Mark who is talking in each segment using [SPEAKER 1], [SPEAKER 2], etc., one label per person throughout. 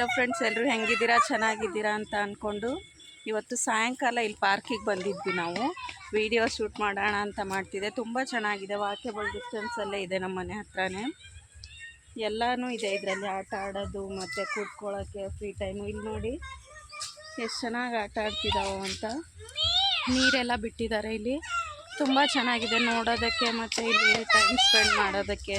[SPEAKER 1] Hello friends ಎಲ್ಲರೂ ಹೆಂಗಿದ್ದೀರಾ? ಚೆನ್ನಾಗಿದ್ದೀರಾ ಅಂತ ಅಂದ್ಕೊಂಡು ಇವತ್ತು ಸಾಯಂಕಾಲ ಇಲ್ಲಿ ಪಾರ್ಕಿಗೆ ಬಂದಿದ್ವಿ ನಾವು. ವಿಡಿಯೋ ಶೂಟ್ ಮಾಡೋಣ ಅಂತ ಮಾಡ್ತಿದ್ದೆ. ತುಂಬ ಚೆನ್ನಾಗಿದೆ. ವಾಕೇಬಲ್ ಡಿಸ್ಟೆನ್ಸಲ್ಲೇ ಇದೆ ನಮ್ಮ ಮನೆ ಹತ್ರನೇ. ಎಲ್ಲನೂ ಇದೆ ಇದರಲ್ಲಿ. ಆಟ ಆಡೋದು, ಮತ್ತು ಕೂತ್ಕೊಳ್ಳೋಕ್ಕೆ ಫ್ರೀ ಟೈಮು ಇಲ್ಲಿ ನೋಡಿ ಎಷ್ಟು ಚೆನ್ನಾಗಿ ಆಟ ಆಡ್ತಿದ್ದಾವೆ ಅಂತ. ನೀರೆಲ್ಲ ಬಿಟ್ಟಿದ್ದಾರೆ ಇಲ್ಲಿ. ತುಂಬ ಚೆನ್ನಾಗಿದೆ ನೋಡೋದಕ್ಕೆ, ಮತ್ತು ಇಲ್ಲಿ ಟೈಮ್ ಸ್ಪೆಂಡ್ ಮಾಡೋದಕ್ಕೆ.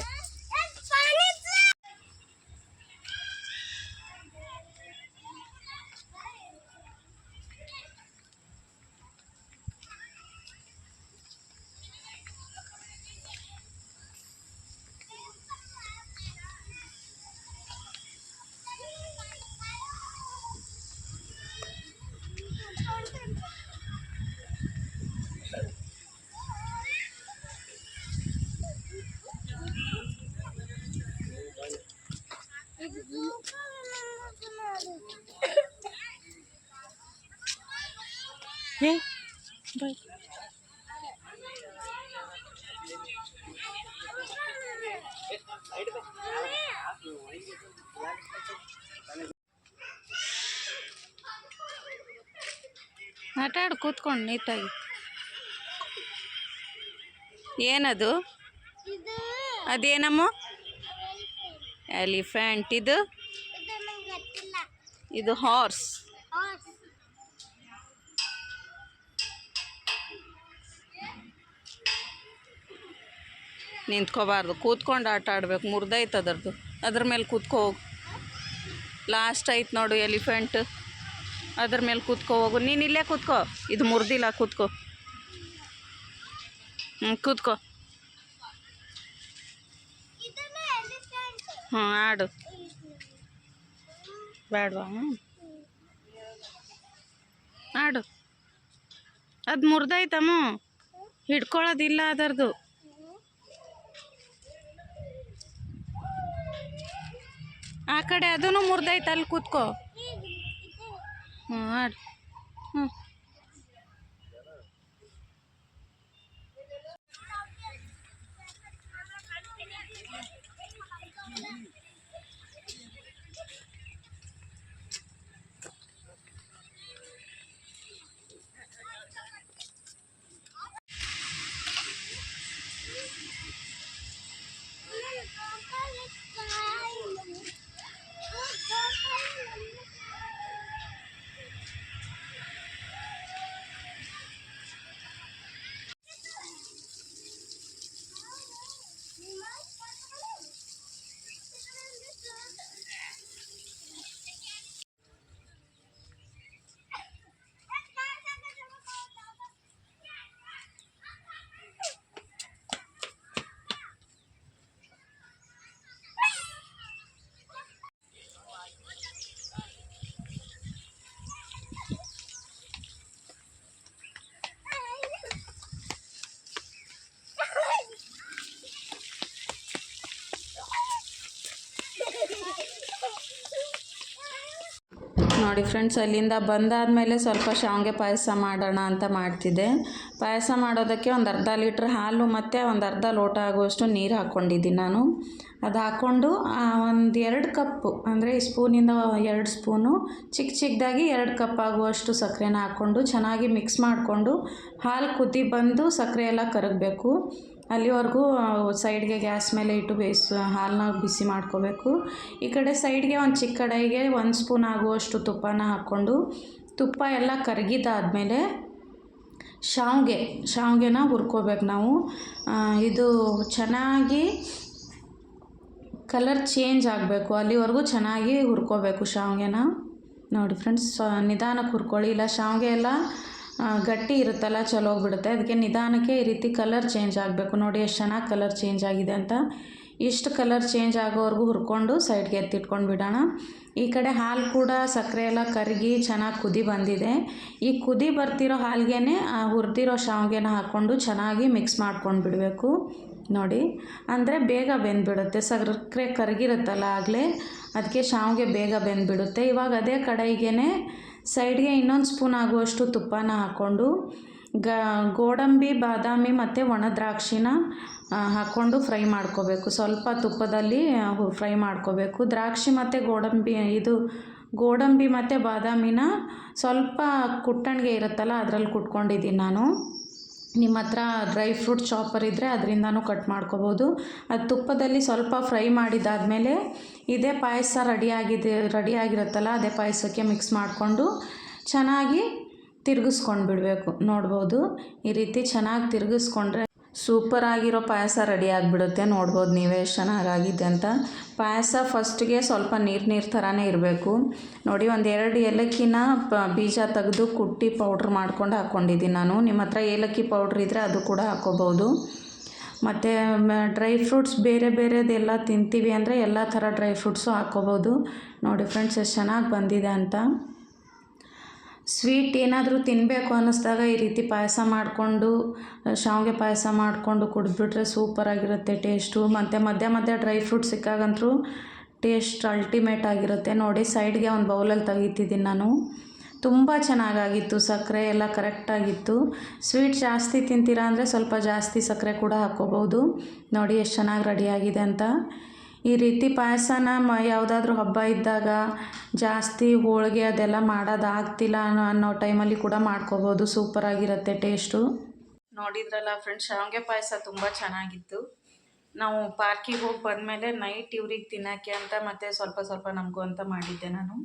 [SPEAKER 1] ಏ ಬಾಯ್ ಆಟ ಆಡು ಕೂತ್ಕೊಂಡು ನೀಟಾಗಿ. ಏನದು?
[SPEAKER 2] ಇದು.
[SPEAKER 1] ಅದೇನಮ್ಮ? ಎಲಿಫೆಂಟ್ ಇದು?
[SPEAKER 2] ಇದು
[SPEAKER 1] ಹಾರ್ಸ್ ನಿಂತ್ಕೋಬಾರ್ದು. ಕೂತ್ಕೊಂಡು ಆಟ ಆಡ್ಬೇಕು ಮುರ್ದೈತೆ ಅದರದ್ದು. ಅದ್ರ ಮೇಲೆ ಕೂತ್ಕೋ ಹೋಗು ಲಾಸ್ಟ್ ಐತೆ ನೋಡು ಎಲಿಫೆಂಟ್ ಅದ್ರ ಮೇಲೆ ಕೂತ್ಕೋ ಹೋಗು ನೀನು ಇಲ್ಲೇ ಕೂತ್ಕೋ. ಇದು ಮುರ್ದಿಲ್ಲ, ಕೂತ್ಕೋ. ಹ್ಞೂ ಕೂತ್ಕೋ. ಹ್ಞೂ ಆಡು. ಬೇಡವಾ ಆಡು. ಅದು ಮುರ್ದೈತಮ್ಮ ಹಿಡ್ಕೊಳ್ಳೋದಿಲ್ಲ ಅದರದು ಆ ಕಡೆ ಅದೂ ಮುರ್ದೈತೆ ಅಲ್ಲಿ ಕೂತ್ಕೋ. ಹ್ಞೂ ನೋಡಿ ಫ್ರೆಂಡ್ಸ್, ಅಲ್ಲಿಂದ ಬಂದಾದಮೇಲೆ ಸ್ವಲ್ಪ ಶಾವಿಗೆ ಪಾಯಸ ಮಾಡೋಣ ಅಂತ ಮಾಡ್ತಿದ್ದೆ. ಪಾಯಸ ಮಾಡೋದಕ್ಕೆ ಒಂದು ಅರ್ಧ ಲೀಟ್ರ್ ಹಾಲು ಮತ್ತು ಒಂದು ಅರ್ಧ ಲೋಟ ಆಗುವಷ್ಟು ನೀರು ಹಾಕ್ಕೊಂಡಿದ್ದೀನಿ ನಾನು. ಅದು ಹಾಕ್ಕೊಂಡು ಒಂದು ಎರಡು ಕಪ್ಪು, ಅಂದರೆ ಸ್ಪೂನಿಂದ ಎರಡು ಸ್ಪೂನು ಚಿಕ್ಕ ಚಿಕ್ಕದಾಗಿ ಎರಡು ಕಪ್ ಆಗುವಷ್ಟು ಸಕ್ಕರೆನ ಹಾಕ್ಕೊಂಡು ಚೆನ್ನಾಗಿ ಮಿಕ್ಸ್ ಮಾಡಿಕೊಂಡು ಹಾಲು ಕುದಿ ಬಂದು ಸಕ್ಕರೆ ಎಲ್ಲ ಕರಗಬೇಕು. ಅಲ್ಲಿವರೆಗೂ ಸೈಡ್ಗೆ ಗ್ಯಾಸ್ ಮೇಲೆ ಇಟ್ಟು ಬೇಯಿಸಿ ಹಾಲನ್ನ ಬಿಸಿ ಮಾಡ್ಕೋಬೇಕು. ಈ ಕಡೆ ಸೈಡ್ಗೆ ಒಂದು ಚಿಕ್ಕ ಕಡಾಯಿಗೆ ಒಂದು ಸ್ಪೂನ್ ಆಗುವಷ್ಟು ತುಪ್ಪನ ಹಾಕ್ಕೊಂಡು, ತುಪ್ಪ ಎಲ್ಲ ಕರಗಿದಾದಮೇಲೆ ಶಾವಿಗೆ, ಶಾವಿಗೆನ ಹುರ್ಕೋಬೇಕು ನಾವು. ಇದು ಚೆನ್ನಾಗಿ ಕಲರ್ ಚೇಂಜ್ ಆಗಬೇಕು. ಅಲ್ಲಿವರೆಗೂ ಚೆನ್ನಾಗಿ ಹುರ್ಕೋಬೇಕು ಶಾವಿಗೆನ. ನೋಡಿ ಫ್ರೆಂಡ್ಸ್ ನಿಧಾನಕ್ಕೆ ಹುರ್ಕೊಳ್ಳಿ. ಇಲ್ಲ, ಶಾವಿಗೆ ಎಲ್ಲ ಗಟ್ಟಿ ಇರುತ್ತಲ್ಲ, ಚಲೋ ಹೋಗ್ಬಿಡುತ್ತೆ ಅದಕ್ಕೆ ನಿಧಾನಕ್ಕೆ ಈ ರೀತಿ ಕಲರ್ ಚೇಂಜ್ ಆಗಬೇಕು. ನೋಡಿ ಎಷ್ಟು ಚೆನ್ನಾಗಿ ಕಲರ್ ಚೇಂಜ್ ಆಗಿದೆ ಅಂತ. ಇಷ್ಟು ಕಲರ್ ಚೇಂಜ್ ಆಗೋವರೆಗೂ ಹುರ್ಕೊಂಡು ಸೈಡ್ಗೆ ಎತ್ತಿಟ್ಕೊಂಡು ಬಿಡೋಣ. ಈ ಕಡೆ ಹಾಲು ಕೂಡ ಸಕ್ಕರೆ ಎಲ್ಲ ಕರಗಿ ಚೆನ್ನಾಗಿ ಕುದಿ ಬಂದಿದೆ. ಈ ಕುದಿ ಬರ್ತಿರೋ ಹಾಲ್ಗೆ ಹುರಿದಿರೋ ಶಾವಿಗೆನ ಹಾಕ್ಕೊಂಡು ಚೆನ್ನಾಗಿ ಮಿಕ್ಸ್ ಮಾಡ್ಕೊಂಡು ಬಿಡಬೇಕು. ನೋಡಿ, ಅಂದರೆ ಬೇಗ ಬೆಂದ್ಬಿಡುತ್ತೆ. ಸಕ್ಕರೆ ಕರಗಿರುತ್ತಲ್ಲ ಆಗಲೇ, ಅದಕ್ಕೆ ಶಾವಿಗೆ ಬೇಗ ಬೆಂದ್ಬಿಡುತ್ತೆ. ಇವಾಗ ಅದೇ ಕಡಾಯಿಗೆ ಸೈಡ್ಗೆ ಇನ್ನೊಂದು ಸ್ಪೂನ್ ಆಗುವಷ್ಟು ತುಪ್ಪನ ಹಾಕ್ಕೊಂಡು ಗ, ಗೋಡಂಬಿ, ಬಾದಾಮಿ ಮತ್ತು ಒಣ ದ್ರಾಕ್ಷಿನ ಹಾಕ್ಕೊಂಡು ಫ್ರೈ ಮಾಡ್ಕೋಬೇಕು. ಸ್ವಲ್ಪ ತುಪ್ಪದಲ್ಲಿ ಫ್ರೈ ಮಾಡ್ಕೋಬೇಕು. ದ್ರಾಕ್ಷಿ ಮತ್ತು ಗೋಡಂಬಿ, ಇದು ಗೋಡಂಬಿ ಮತ್ತು ಬಾದಾಮಿನ ಸ್ವಲ್ಪ ಕುಟ್ಟಣಿಗೆ ಇರುತ್ತಲ್ಲ, ಅದರಲ್ಲಿ ಕುಟ್ಕೊಂಡಿದ್ದೀನಿ ನಾನು. ನಿಮ್ಮ ಹತ್ರ ಡ್ರೈ ಫ್ರೂಟ್ ಚಾಪರ್ ಇದ್ದರೆ ಅದರಿಂದನೂ ಕಟ್ ಮಾಡ್ಕೋಬೋದು. ಅದು ತುಪ್ಪದಲ್ಲಿ ಸ್ವಲ್ಪ ಫ್ರೈ ಮಾಡಿದ್ದಾದಮೇಲೆ ಇದೇ ಪಾಯಸ ರೆಡಿಯಾಗಿದೆ ರೆಡಿಯಾಗಿರುತ್ತಲ್ಲ ಅದೇ ಪಾಯಸಕ್ಕೆ ಮಿಕ್ಸ್ ಮಾಡಿಕೊಂಡು ಚೆನ್ನಾಗಿ ತಿರುಗಿಸ್ಕೊಂಡು ಬಿಡಬೇಕು ನೋಡ್ಬೋದು. ಈ ರೀತಿ ಚೆನ್ನಾಗಿ ತಿರುಗಿಸ್ಕೊಂಡ್ರೆ ಸೂಪರ್ ಆಗಿರೋ ಪಾಯಸ ರೆಡಿ ಆಗಿಬಿಡುತ್ತೆ. ನೋಡ್ಬೋದು ನೀವೇ ಎಷ್ಟು ಚೆನ್ನಾಗಾಗಿದೆ ಅಂತ. ಪಾಯಸ ಫಸ್ಟಿಗೆ ಸ್ವಲ್ಪ ನೀರು ನೀರು ಥರನೇ ಇರಬೇಕು. ನೋಡಿ, ಒಂದು ಎರಡು ಏಲಕ್ಕಿನ ಪ ಬೀಜ ತೆಗೆದು ಕುಟ್ಟಿ ಪೌಡ್ರ್ ಮಾಡ್ಕೊಂಡು ಹಾಕ್ಕೊಂಡಿದ್ದೀನಿ ನಾನು. ನಿಮ್ಮ ಹತ್ರ ಏಲಕ್ಕಿ ಪೌಡ್ರ್ ಇದ್ದರೆ ಅದು ಕೂಡ ಹಾಕ್ಕೋಬೋದು ಮತ್ತು ಡ್ರೈ ಫ್ರೂಟ್ಸ್ ಬೇರೆ ಬೇರೆದೆಲ್ಲ ತಿಂತೀವಿ ಅಂದರೆ ಎಲ್ಲ ಥರ ಡ್ರೈ ಫ್ರೂಟ್ಸು ಹಾಕ್ಕೋಬೋದು ನೋಡಿ, ಫ್ರೆಂಡ್ಸ್, ಎಷ್ಟು ಚೆನ್ನಾಗಿ ಬಂದಿದೆ ಅಂತ. ಸ್ವೀಟ್ ಏನಾದರೂ ತಿನ್ನಬೇಕು ಅನ್ನಿಸ್ದಾಗ ಈ ರೀತಿ ಪಾಯಸ ಮಾಡಿಕೊಂಡು ಶಾವಿಗೆ ಪಾಯಸ ಮಾಡಿಕೊಂಡು ಕುಡಿದ್ಬಿಟ್ರೆ ಸೂಪರಾಗಿರುತ್ತೆ ಟೇಸ್ಟು. ಮತ್ತು ಮಧ್ಯ ಮಧ್ಯ ಡ್ರೈ ಫ್ರೂಟ್ ಸಿಕ್ಕಾಗಂತೂ ಟೇಸ್ಟ್ ಅಲ್ಟಿಮೇಟ್ ಆಗಿರುತ್ತೆ. ನೋಡಿ, ಸೈಡ್ಗೆ ಒಂದು ಬೌಲಲ್ಲಿ ತೆಗಿತಿದ್ದೀನಿ ನಾನು. ತುಂಬ ಚೆನ್ನಾಗಾಗಿತ್ತು, ಸಕ್ಕರೆ ಎಲ್ಲ ಕರೆಕ್ಟಾಗಿತ್ತು ಸ್ವೀಟ್ ಜಾಸ್ತಿ ತಿಂತೀರಾ ಅಂದರೆ ಸ್ವಲ್ಪ ಜಾಸ್ತಿ ಸಕ್ಕರೆ ಕೂಡ ಹಾಕ್ಕೋಬೋದು. ನೋಡಿ, ಎಷ್ಟು ಚೆನ್ನಾಗಿ ರೆಡಿಯಾಗಿದೆ ಅಂತ. ಈ ರೀತಿ ಪಾಯಸನ ಮ, ಯಾವುದಾದ್ರೂ ಹಬ್ಬ ಇದ್ದಾಗ ಜಾಸ್ತಿ ಹೋಳಿಗೆ ಅದೆಲ್ಲ ಮಾಡೋದಾಗ್ತಿಲ್ಲ ಅನ್ನೋ ಅನ್ನೋ ಟೈಮಲ್ಲಿ ಕೂಡ ಮಾಡ್ಕೋಬೋದು. ಸೂಪರಾಗಿರುತ್ತೆ ಟೇಸ್ಟು. ನೋಡಿದ್ರಲ್ಲ ಫ್ರೆಂಡ್ಸ್, ಶಾವಿಗೆ ಪಾಯಸ ತುಂಬ ಚೆನ್ನಾಗಿತ್ತು. ನಾವು ಪಾರ್ಕಿಗೆ ಹೋಗಿ ಬಂದಮೇಲೆ ನೈಟ್ ಇವ್ರಿಗೆ ತಿನ್ನೋಕ್ಕೆ ಅಂತ ಮತ್ತು ಸ್ವಲ್ಪ ಸ್ವಲ್ಪ ನಮಗೂ ಅಂತ ಮಾಡಿದ್ದೆ ನಾನು.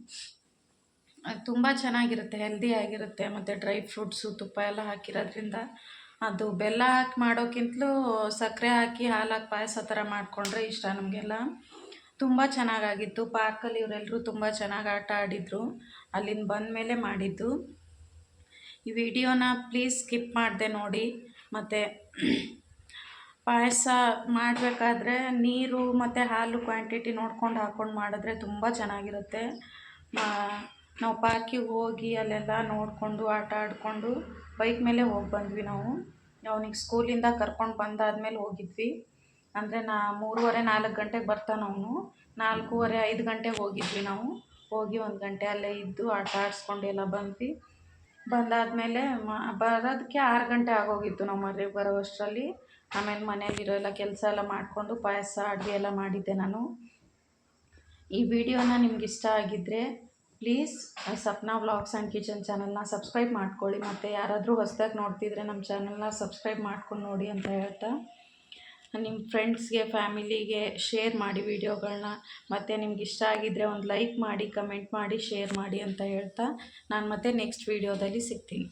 [SPEAKER 1] ತುಂಬ ಚೆನ್ನಾಗಿರುತ್ತೆ, ಹೆಲ್ದಿ ಆಗಿರುತ್ತೆ, ಮತ್ತು ಡ್ರೈ ಫ್ರೂಟ್ಸು ತುಪ್ಪ ಎಲ್ಲ ಹಾಕಿರೋದ್ರಿಂದ ಅದು ಬೆಲ್ಲ ಹಾಕಿ ಮಾಡೋಕ್ಕಿಂತಲೂ ಸಕ್ಕರೆ ಹಾಕಿ ಹಾಲು ಹಾಕಿ ಪಾಯಸ ಥರ ಮಾಡಿಕೊಂಡ್ರೆ ಇಷ್ಟ ನಮಗೆಲ್ಲ. ತುಂಬ ಚೆನ್ನಾಗಾಗಿತ್ತು. ಪಾರ್ಕಲ್ಲಿ ಇವರೆಲ್ಲರೂ ತುಂಬ ಚೆನ್ನಾಗಿ ಆಟ ಆಡಿದರು. ಅಲ್ಲಿಂದ ಬಂದ ಮೇಲೆ ಮಾಡಿದ್ದು. ಈ ವಿಡಿಯೋನ ಪ್ಲೀಸ್ ಸ್ಕಿಪ್ ಮಾಡಿದೆ ನೋಡಿ. ಮತ್ತು ಪಾಯಸ ಮಾಡಬೇಕಾದ್ರೆ ನೀರು ಮತ್ತು ಹಾಲು ಕ್ವಾಂಟಿಟಿ ನೋಡ್ಕೊಂಡು ಹಾಕ್ಕೊಂಡು ಮಾಡಿದ್ರೆ ತುಂಬ ಚೆನ್ನಾಗಿರುತ್ತೆ. ನಾವು ಪಾರ್ಕಿಗೆ ಹೋಗಿ ಅಲ್ಲೆಲ್ಲ ನೋಡಿಕೊಂಡು, ಆಟ ಆಡಿಕೊಂಡು ಬೈಕ್ ಮೇಲೆ ಹೋಗಿ ಬಂದ್ವಿ ನಾವು. ಅವ್ನಿಗೆ ಸ್ಕೂಲಿಂದ ಕರ್ಕೊಂಡು ಬಂದಾದ್ಮೇಲೆ ಹೋಗಿದ್ವಿ. ಅಂದರೆ ನಾ ಮೂರುವರೆ, ನಾಲ್ಕು ಗಂಟೆಗೆ ಬರ್ತಾನೆ ಅವನು. ನಾಲ್ಕೂವರೆ, ಐದು ಗಂಟೆಗೆ ಹೋಗಿದ್ವಿ ನಾವು. ಹೋಗಿ ಒಂದು ಗಂಟೆ ಅಲ್ಲೇ ಇದ್ದು ಆಟ ಆಡಿಸ್ಕೊಂಡು ಎಲ್ಲ ಬಂದ್ವಿ. ಬಂದಾದಮೇಲೆ ಮ, ಬರೋದಕ್ಕೆ ಆರು ಗಂಟೆ ಆಗೋಗಿತ್ತು ನಾವು ಮನೆಗೆ ಬರೋ ಅಷ್ಟರಲ್ಲಿ. ಆಮೇಲೆ ಮನೇಲಿರೋ ಎಲ್ಲ ಕೆಲಸ ಎಲ್ಲ ಮಾಡಿಕೊಂಡು ಪಾಯಸ, ಅಡುಗೆ ಎಲ್ಲ ಮಾಡಿದ್ದೆ ನಾನು. ಈ ವಿಡಿಯೋನ ನಿಮ್ಗೆ ಇಷ್ಟ ಆಗಿದ್ದರೆ please Sapna vlogs and kitchen ಚಾನಲ್ನ ಸಬ್ಸ್ಕ್ರೈಬ್ ಮಾಡ್ಕೊಳ್ಳಿ. ಮತ್ತು ಯಾರಾದರೂ ಹೊಸ್ದಾಗಿ ನೋಡ್ತಿದ್ರೆ ನಮ್ಮ ಚಾನಲ್ನ ಸಬ್ಸ್ಕ್ರೈಬ್ ಮಾಡ್ಕೊಂಡು ನೋಡಿ ಅಂತ ಹೇಳ್ತಾ. ನಿಮ್ಮ ಫ್ರೆಂಡ್ಸ್ಗೆ, ಫ್ಯಾಮಿಲಿಗೆ ಶೇರ್ ಮಾಡಿ ವಿಡಿಯೋಗಳನ್ನ ಮತ್ತು ನಿಮ್ಗೆ ಇಷ್ಟ ಆಗಿದ್ದರೆ ಒಂದು ಲೈಕ್ ಮಾಡಿ, ಕಮೆಂಟ್ ಮಾಡಿ, ಶೇರ್ ಮಾಡಿ ಅಂತ ಹೇಳ್ತಾ. ನಾನು ಮತ್ತೆ ನೆಕ್ಸ್ಟ್ ವೀಡಿಯೋದಲ್ಲಿ ಸಿಗ್ತೀನಿ.